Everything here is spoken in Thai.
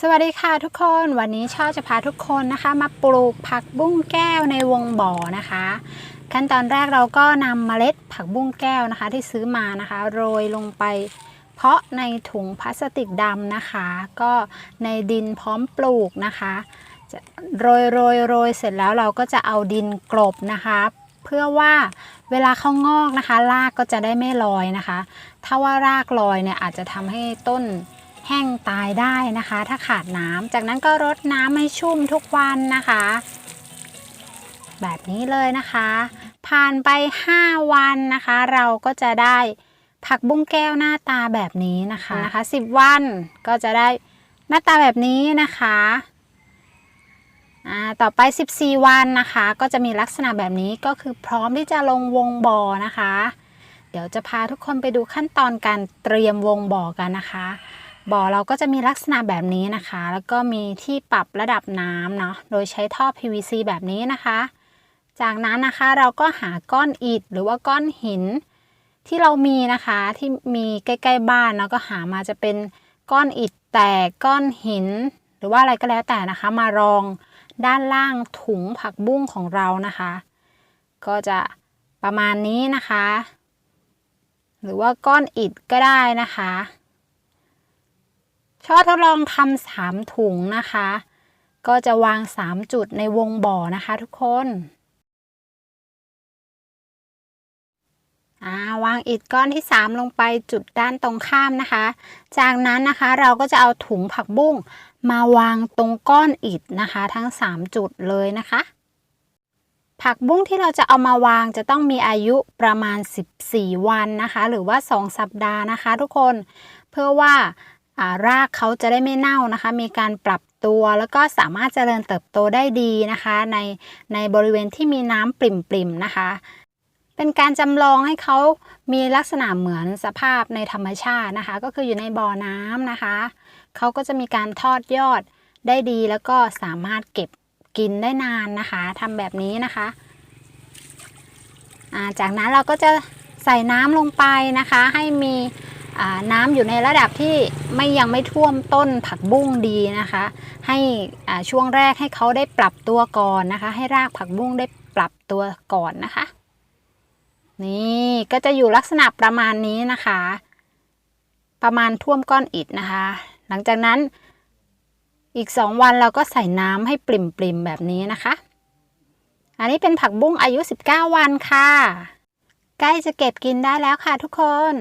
สวัสดีค่ะทุกคนวันนี้ช่อจะพาทุกคนนะคะ มาปลูกผักบุ้งแก้วในวงบ่อนะคะ ขั้นตอนแรกเราก็นำเมล็ดผักบุ้งแก้วนะคะ ที่ซื้อมานะคะโรยลงไป เพาะในถุงพลาสติกดำนะคะ ก็ในดินพร้อมปลูกนะคะจะโรยโรยโรยเสร็จแล้วเราก็จะเอาดินกลบนะคะ เพื่อว่าเวลาเขางอกนะคะรากก็จะได้ไม่ลอยนะคะ ถ้าว่ารากลอยเนี่ยอาจจะทำให้ต้น แห้งตายได้นะคะ ถ้าขาดน้ำจากนั้นก็รดน้ำให้ชุ่มทุกวันนะคะ แบบนี้เลยนะคะ ผ่านไป 5 วันนะคะ เราก็จะได้ผักบุ้งแก้วหน้าตาแบบนี้นะคะนะคะ10 วันก็จะได้หน้าตาแบบนี้นะคะต่อไป 14 วันนะคะ ก็จะมีลักษณะแบบนี้ก็คือพร้อมที่จะลงวงบ่อนะคะ เดี๋ยวจะพาทุกคนไปดูขั้นตอนการเตรียมวงบ่อกันนะคะ บ่อเราก็จะมีลักษณะแบบนี้นะคะ แล้วก็มีที่ปรับระดับน้ำเนาะ โดยใช้ท่อ PVC แบบนี้นะคะ จากนั้นนะคะเราก็หาก้อนอิฐหรือว่าก้อนหิน ที่เรามีนะคะที่มีใกล้ๆบ้านเนาะก็หามาจะเป็นก้อนอิฐแตกก้อนหิน หรือว่าอะไรก็แล้วแต่นะคะ มารองด้านล่างถุงผักบุ้งของเรานะคะ ก็จะประมาณนี้นะคะ หรือว่าก้อนอิฐก็ได้นะคะ ช่อทดลองทำสามถุงนะคะ ก็จะวาง3จุดในวงบ่อนะคะทุกคนาวางอิฐก้อนที่ 3 ลงไปจุดด้านตรงข้ามนะคะ จากนั้นนะคะเราก็จะเอาถุงผักบุ้งมาวางตรงก้อนอิฐนะคะ ทั้ง 3 จุดเลยนะคะ ผักบุ้งที่เราจะเอามาวางจะต้องมีอายุประมาณ 14 วันนะคะ หรือว่า 2 สัปดาห์นะคะ ทุกคนเพื่อว่า รากเขาจะได้ไม่เน่านะคะ มีการปรับตัวแล้วก็สามารถเจริญเติบโตได้ดีนะคะ ในในบริเวณที่มีน้ำปริ่มๆนะคะ เป็นการจำลองให้เขามีลักษณะเหมือนสภาพในธรรมชาตินะคะ ก็คืออยู่ในบ่อน้ำนะคะเขาก็จะมีการทอดยอดได้ดีแล้วก็สามารถเก็บกินได้นานนะคะทำแบบนี้นะคะาจากนั้นเราก็จะใส่น้ำลงไปนะคะ ให้มี น้ำอยู่ในระดับที่ไม่ยังไม่ท่วมต้นผักบุ้งดีนะคะ ให้ช่วงแรกให้เขาได้ปรับตัวก่อนนะคะ ให้รากผักบุ้งได้ปรับตัวก่อนนะคะ นี่ก็จะอยู่ลักษณะประมาณนี้นะคะ ประมาณท่วมก้อนอิฐนะคะ หลังจากนั้นอีก 2 วันเราก็ใส่น้ำให้ปริ่มๆแบบนี้นะคะ อันนี้เป็นผักบุ้งอายุ 19 วันค่ะ ใกล้จะเก็บกินได้แล้วค่ะทุกคน